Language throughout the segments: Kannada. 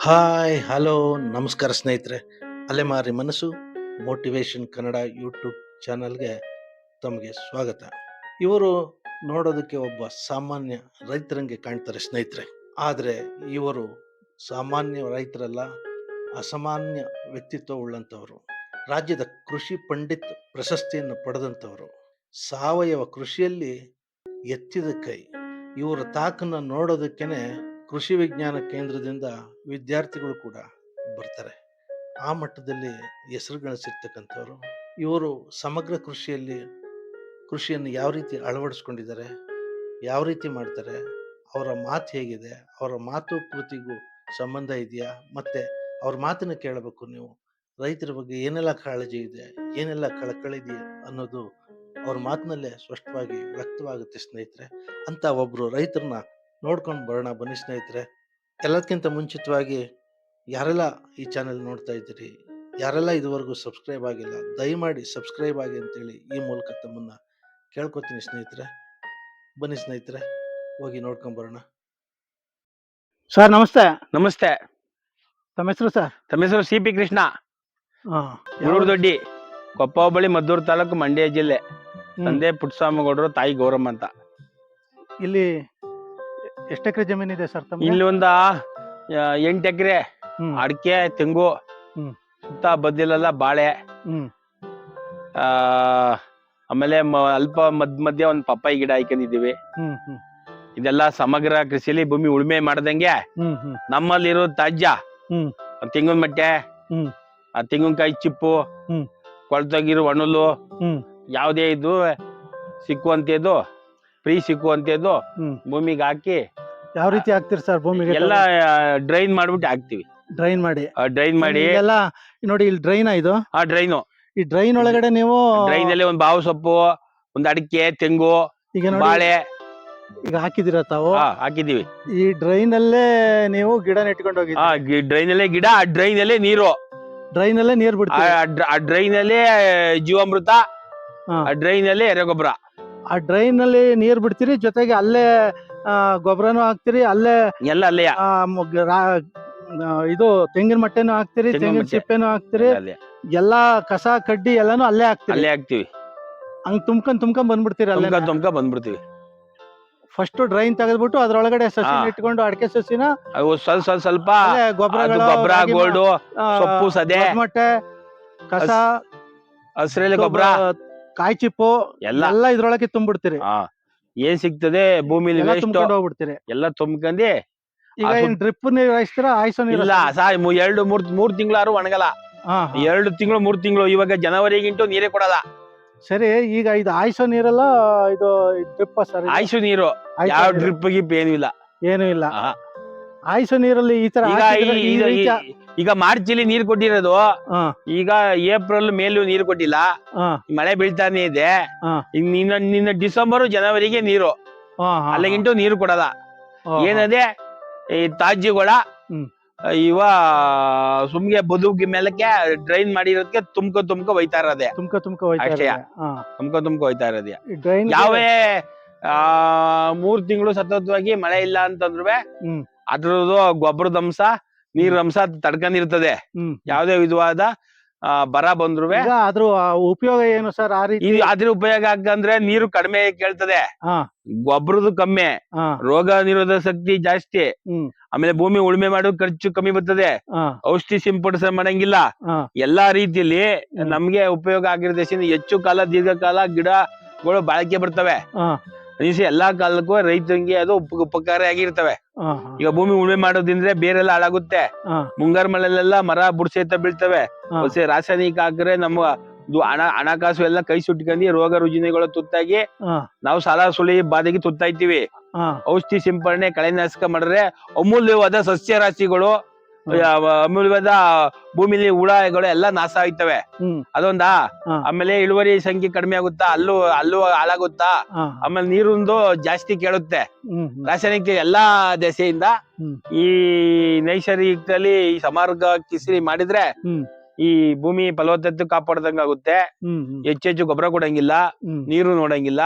ಹಾಯ್, ಹಲೋ, ನಮಸ್ಕಾರ ಸ್ನೇಹಿತರೆ. ಅಲೆಮಾರಿ ಮನಸ್ಸು ಮೋಟಿವೇಶನ್ ಕನ್ನಡ ಯೂಟ್ಯೂಬ್ ಚಾನಲ್ಗೆ ತಮಗೆ ಸ್ವಾಗತ. ಇವರು ನೋಡೋದಕ್ಕೆ ಒಬ್ಬ ಸಾಮಾನ್ಯ ರೈತರಂಗೆ ಕಾಣ್ತಾರೆ ಸ್ನೇಹಿತರೆ. ಆದರೆ ಇವರು ಸಾಮಾನ್ಯ ರೈತರಲ್ಲ, ಅಸಾಮಾನ್ಯ ವ್ಯಕ್ತಿತ್ವ ಉಳ್ಳಂಥವರು ರಾಜ್ಯದ ಕೃಷಿ ಪಂಡಿತ್ ಪ್ರಶಸ್ತಿಯನ್ನು ಪಡೆದಂಥವರು. ಸಾವಯವ ಕೃಷಿಯಲ್ಲಿ ಎತ್ತಿದ ಕೈ. ಇವರ ತಾಕನ್ನು ನೋಡೋದಕ್ಕೇನೆ ಕೃಷಿ ವಿಜ್ಞಾನ ಕೇಂದ್ರದಿಂದ ವಿದ್ಯಾರ್ಥಿಗಳು ಕೂಡ ಬರ್ತಾರೆ. ಆ ಮಟ್ಟದಲ್ಲಿ ಹೆಸರು ಗಳಿಸಿರ್ತಕ್ಕಂಥವ್ರು. ಇವರು ಸಮಗ್ರ ಕೃಷಿಯಲ್ಲಿ ಕೃಷಿಯನ್ನು ಯಾವ ರೀತಿ ಅಳವಡಿಸ್ಕೊಂಡಿದ್ದಾರೆ, ಯಾವ ರೀತಿ ಮಾಡ್ತಾರೆ, ಅವರ ಮಾತು ಹೇಗಿದೆ, ಅವರ ಮಾತು ಕೃತಿಗೂ ಸಂಬಂಧ ಇದೆಯಾ, ಮತ್ತು ಅವ್ರ ಮಾತನ್ನು ಕೇಳಬೇಕು ನೀವು. ರೈತರ ಬಗ್ಗೆ ಏನೆಲ್ಲ ಕಾಳಜಿ ಇದೆ, ಏನೆಲ್ಲ ಕಳಕಳಿ ಇದೆ ಅನ್ನೋದು ಅವ್ರ ಮಾತಿನಲ್ಲೇ ಸ್ಪಷ್ಟವಾಗಿ ವ್ಯಕ್ತವಾಗುತ್ತೆ ಸ್ನೇಹಿತರೆ. ಅಂತ ಒಬ್ಬರು ರೈತರನ್ನ ನೋಡ್ಕೊಂಡು ಬರೋಣ ಬನ್ನಿ ಸ್ನೇಹಿತರೆ. ಎಲ್ಲದಕ್ಕಿಂತ ಮುಂಚಿತವಾಗಿ ಯಾರೆಲ್ಲ ಈ ಚಾನೆಲ್ ನೋಡ್ತಾ ಇದ್ದೀರಿ ಯಾರೆಲ್ಲ ಇದುವರೆಗೂ ಸಬ್ಸ್ಕ್ರೈಬ್ ಆಗಿಲ್ಲ ದಯಮಾಡಿ ಸಬ್ಸ್ಕ್ರೈಬ್ ಆಗಿ ಅಂತೇಳಿ ಈ ಮೂಲಕ ತಮ್ಮನ್ನ ಕೇಳ್ಕೊತೀನಿ ಸ್ನೇಹಿತರೆ. ಬನ್ನಿ ಸ್ನೇಹಿತರೆ ಹೋಗಿ ನೋಡ್ಕೊಂಡು ಬರೋಣ. ಸರ್ ನಮಸ್ತೆ. ನಮಸ್ತೆ. ತಮ್ಮ ಹೆಸರು ಸರ್? ತಮ್ಮ ಹೆಸರು ಸಿ ಪಿ ಕೃಷ್ಣ. ಉಳೂರು ದೊಡ್ಡಿ ಕೊಪ್ಪ ಹೋಬಳಿ ಮದ್ದೂರು ತಾಲೂಕು ಮಂಡ್ಯ ಜಿಲ್ಲೆ. ತಂದೆ ಪುಟ್ಟಸ್ವಾಮಿಗೌಡರು ತಾಯಿ ಗೌರಮ್ಮ ಅಂತ. ಇಲ್ಲಿ ಎಷ್ಟು ಎಕರೆ ಜಮೀನಿದೆ ಸರ್ ಇಲ್ಲಿ ಒಂದ ಎಂಟು ಎಕರೆ ಹ್ಮ್ ಅಡಿಕೆ ತೆಂಗು ಹ್ಮ್. ಸುತ್ತ ಬದಿಲೆಲ್ಲ ಬಾಳೆ ಹ್ಮ್ ಆ ಆಮೇಲೆ ಮ- ಅಲ್ಪ ಮದ್ ಮಧ್ಯೆ ಒಂದ್ ಪಪ್ಪಾಯಿ ಗಿಡ ಹಾಕೊಂಡಿದೀವಿ ಹ್ಮ್ ಹ್ಮ್ ಇದೆಲ್ಲ ಸಮಗ್ರ ಕೃಷಿಲಿ ಭೂಮಿ ಉಳುಮೆ ಮಾಡ್ದಂಗೆ ಹ್ಮ್ ಹ್ಮ್ ನಮ್ಮಲ್ಲಿರೋ ತಾಜ್ಯ ಹ್ಮ್. ತೆಂಗಿನ ಮಟ್ಟೆ ಹ್ಮ್. ಆ ತೆಂಗಿನಕಾಯಿ ಚಿಪ್ಪು ಹ್ಮ್. ಕೊಳ್ತೋಗಿರೋ ಒಣಲು ಹ್ಮ್. ಯಾವುದೇ ಇದು ಸಿಕ್ಕುವಂತದ್ದು ಫ್ರೀ ಸಿಕ್ಕುವಂತದ್ದು ಭೂಮಿಗೆ ಹಾಕಿ ಯಾವ ರೀತಿ ಹಾಕ್ತೀರಿ ಸರ್ ಭೂಮಿಗೆ ಎಲ್ಲ ಡ್ರೈನ್ ಮಾಡ್ಬಿಟ್ಟು ಹಾಕ್ತಿವಿ. ಡ್ರೈನ್ ಮಾಡಿ. ಡ್ರೈನ್ ಮಾಡಿ. ಎಲ್ಲ ನೋಡಿ ಇಲ್ಲಿ ಡ್ರೈನ್ ಇದು? ಆ ಡ್ರೈನು. ಈ ಡ್ರೈನ್ ಒಳಗಡೆ ನೀವು ಡ್ರೈನ್ ಅಲ್ಲಿ ಒಂದು ಬಾವು ಸೊಪ್ಪು ಒಂದ್ ಅಡಿಕೆ ತೆಂಗು ಈಗ ಬಾಳೆ. ಈಗ ಹಾಕಿದಿರ ತಾವು? ಹಾಕಿದಿವಿ ಈ ಡ್ರೈನ್ ಅಲ್ಲೇ ನೀವು ಗಿಡ ನೆಟ್ಕೊಂಡು ಹೋಗಿ ಆ ಡ್ರೈನ್ ಅಲ್ಲೇ ಗಿಡ ಆ ಡ್ರೈನ್ ಅಲ್ಲೇ ನೀರು ಡ್ರೈನ್ ಅಲ್ಲೇ ನೀರ್ ಬಿಡ್ತೀವಿ ಆ ಡ್ರೈನ್ ಅಲ್ಲೇ ಜೀವಾಮೃತ. ಆ ಡ್ರೈನ್ ಅಲ್ಲೇ ಎರೆಗೊಬ್ಬರ. ಆ ಡ್ರೈನ್ ನೀರು ನೀರ್ ಬಿಡ್ತೀರಿ ಜೊತೆಗೆ ಅಲ್ಲೇ ಗೊಬ್ಬರನು ಹಾಕ್ತಿರಿ ಅಲ್ಲೇ ಎಲ್ಲ ಅಲ್ಲೇ. ಆ, ಮೊಗ್- ರಾ- ಆ, ಇದು ತೆಂಗಿನ ಮಟ್ಟೆನೂ ಹಾಕ್ತಿರಿ ತೆಂಗಿನ ತೆಂಗಿನ ಮಟ್ಟೆ. ಸಿಪ್ಪೆನು ಹಾಕ್ತಿರಿ ಅಲ್ಲೇ. ಎಲ್ಲಾ ಕಸ ಕಡ್ಡಿ ಎಲ್ಲಾನು ಅಲ್ಲೇ ಹಾಕ್ತಿರಿ. ಅಲ್ಲೇ ಹಾಕ್ತಿವಿ. ಹಂಗ್ ತುಂಬ್ಕೊಂಡ್ ತುಂಬ್ಕೊಂಡ್ ಬಂದ್ಬಿಡ್ತೀರಿ ಅಲ್ಲೇ ತುಮ್ಕ ತುಮ್ಕ ಬಂದ್ಬಿಡ್ತೀವಿ. ಫಸ್ಟ್ ಡ್ರೈನ್ ತೆಗೆದ್ಬಿಟ್ಟು ಅದ್ರೊಳಗಡೆ ಸಸಿ ಹಾ. ಇಟ್ಕೊಂಡು ಅಡಿಕೆ ಸಸಿನ ಅವು ಸ್ವಲ್ಪ ಸ್ವಲ್ಪ ಸ್ವಲ್ಪ ಗೊಬ್ಬರಗಳು ಗೊಬ್ಬರ ಗೋಲ್ಡ್ ಸೊಪ್ಪು ಸದೆ. ಮೊಟ್ಟೆ ಕಸ ಹಸ್ರೆಲೆ ಗೊಬ್ಬರ ಕಾಯಿ ಚಿಪ್ಪು ಎಲ್ಲ. ಎಲ್ಲ ಇದ್ರೊಳಗೆ ತುಂಬಿಡ್ತೀರಿ. ಏನ್ ಸಿಗ್ತದೆ ಭೂಮಿಲಿ ಎಲ್ಲ ವೇಸ್ಟ್ ತುಂಬ್ಕೊಂಡು ಹೋಗ್ಬಿಡ್ತೀರಿ. ಎಲ್ಲ ತುಂಬ್ಕಂದಿ ಈಗ ಆ ಏನ್ ಡ್ರಿಪ್ ನೀರ್ ಹಾಯಿಸ್ತೀರಾ ಆಯ್ಸೋ ನೀರ್ ಇಲ್ಲ ಮು- ಎರಡು ಮೂರ್ ಮೂರ್ ತಿಂಗಳಾರು ಒಣಗಲ್ಲ. ಹಾ ಹಾ. ಎರಡು ತಿಂಗಳು ಮೂರ್ ತಿಂಗಳು ಇವಾಗ ಜನವರಿಗಿಂಟು ನೀರೇ ಕೊಡಲ್ಲ. ಸರಿ ಈಗ ಇದು ಆಯ್ಸೋ ನೀರಲ್ಲ ಇದು ಡ್ರಿಪ್ ಸರ್? ಆಯ್ಸು ನೀರು. ಯಾವ ಡ್ರಿಪ್ ಗಿಪ್ ಏನು ಇಲ್ಲ. ಏನು ಇಲ್ಲ. ಆಹಾ. ಆಯ್ಸೋ ನೀರಲ್ಲಿ ಈ ತರ ಈಗ ಹಾಕಿದ್ರೆ ಈ- ಈ ಈಗ ರೀತಿ ಈಗ ಮಾರ್ಚ್ ಅಲ್ಲಿ ನೀರ್ ಕೊಟ್ಟಿರೋದು. ಹಾ. ಈಗ ಏಪ್ರಿಲ್ ಮೇಲೂ ನೀರ್ ಕೊಟ್ಟಿಲ್ಲ. ಹಾ. ಮಳೆ ಬೀಳ್ತಾನೆ ಇದೆ. ಹಾ. ನಿನ್ನ ನಿನ್ನ ಡಿಸೆಂಬರ್ ಜನವರಿಗೆ ನೀರು. ಹಾ ಹಾ ಅಲ್ಲಿಗಿಂಟು ನೀರು ಕೊಡಲ್ಲ. ಹಾ, ಹಾ. ಏನದೆ? ಈ ತಾಜ್ಯಗಳ ಹ್ಮ್. ಇವ ಸುಮ್ಗೆ ಬದುಕಿ ಮೇಲಕ್ಕೆ ಡ್ರೈನ್ ಮಾಡಿರೋದಕ್ಕೆ ತುಮ್ಕ ತುಮ್ಕ ಒಯ್ತಾ ಇರೋದೆ. ತುಮ್ಕ ತುಮ್ಕ ಹೋಯ್ತಾ ಅಷ್ಟೇ. ಹಾ. ತುಮ್ಕ ತುಮ್ಕ ಒಯ್ತಾ ಇರೋದೆ. ಈ ಯಾವೇ ಆ ಮೂರ್ ತಿಂಗಳು ಸತತವಾಗಿ ಮಳೆ ಇಲ್ಲ ಅಂತಂದ್ರೆ ಹ್ಮ್. ಅದ್ರದ್ದು ಗೊಬ್ಬರದ ಅಂಶ ನೀರ್ ಅಂಶ ತಡ್ಕೊಂಡಿರ್ತದೆ. ಹ್ಮ್. ಯಾವ್ದೇ ವಿಧವಾದ ಆ, ಬರ ಬಂದ್ರು ಈಗ ಅದ್ರ ಉಪಯೋಗ ಏನು ಸರ್ ಆ ರೀತಿ? ಅದ್ರ ಉಪಯೋಗ ಆಗಂದ್ರೆ ನೀರು ಕಡಿಮೆ ಕೇಳ್ತದೆ. ಹಾ. ಗೊಬ್ಬರದು ಕಮ್ಮಿ ಹಾ. ರೋಗ ನಿರೋಧಕ ಶಕ್ತಿ ಜಾಸ್ತಿ. ಹ್ಮ್. ಆಮೇಲೆ ಭೂಮಿ ಉಳುಮೆ ಮಾಡೋ ಖರ್ಚು ಕಮ್ಮಿ ಬರ್ತದೆ. ಹಾ. ಔಷಧಿ ಸಿಂಪಡಿಸ ಮಾಡಂಗಿಲ್ಲ. ಹಾ. ಎಲ್ಲಾ ರೀತಿಯಲ್ಲಿ. ನಮ್ಗೆ ಉಪಯೋಗ ಆಗಿರೋದ್ರಿಂದ ಹೆಚ್ಚು ಕಾಲ ದೀರ್ಘಕಾಲ ಗಿಡಗಳು ಬಾಳಿಕೆ ಬರ್ತವೆ. ಹಾ. ಅನಿಸಿ ಎಲ್ಲಾ ಕಾಲಕ್ಕೂ ರೈತರಿಗೆ ಅದು ಉಪ ಉಪಕಾರ ಆಗಿರ್ತವೆ. ಈಗ ಭೂಮಿ ಉಳುಮೆ ಮಾಡೋದ್ರಿಂದ ಬೇರೆಲ್ಲ ಹಾಳಾಗುತ್ತೆ. ಮುಂಗಾರು ಮಳೆಲೆಲ್ಲ ಮರ ಬುಡ್ಸೇತ ಬೀಳ್ತವೆ. ರಾಸಾಯನಿಕ ಹಾಕ್ರೆ ನಮ್ಮ ಹಣ ಹಣಕಾಸು ಎಲ್ಲ ಕೈ ಸುಟ್ಕೊಂಡಿ ರೋಗ ರುಜಿನಗಳು ತುತ್ತಾಗಿ ನಾವು ಸಾಲ ಸುಳಿ ಬಾಧೆಗೆ ತುತ್ತಾಯ್ತಿವಿ. ಔಷಧಿ ಸಿಂಪಡಣೆ ಕಳೆನಾಶಕ ಮಾಡಿದ್ರೆ ಅಮೂಲ್ಯವಾದ ಸಸ್ಯ ರಾಶಿಗಳು ಅಮೂಲ್ಯವಾದ ಭೂಮಿಲಿ ಹುಳಗಳು ಎಲ್ಲ ನಾಶ ಆಯ್ತವೆ. ಅದೊಂದ ಆಮೇಲೆ ಇಳುವರಿ ಸಂಖ್ಯೆ ಕಡಿಮೆ ಆಗುತ್ತಾ ಅಲ್ಲೂ ಅಲ್ಲೂ ಹಾಳಾಗುತ್ತಾ ಆಮೇಲೆ ನೀರೊಂದು ಜಾಸ್ತಿ ಕೇಳುತ್ತೆ. ರಾಸಾಯನಿಕ ಎಲ್ಲಾ ದೆಸೆಯಿಂದ ಈ ನೈಸರ್ಗಿಕದಲ್ಲಿ ಈ ಸಮಾರ್ಗ ಕಿಸಿರಿ ಮಾಡಿದ್ರೆ ಈ ಭೂಮಿ ಫಲವತ್ತತೆ ಕಾಪಾಡದಂಗ ಆಗುತ್ತೆ. ಹೆಚ್ಚೆಚ್ಚು ಗೊಬ್ಬರ ಕೊಡಂಗಿಲ್ಲ ನೀರು ನೋಡಂಗಿಲ್ಲ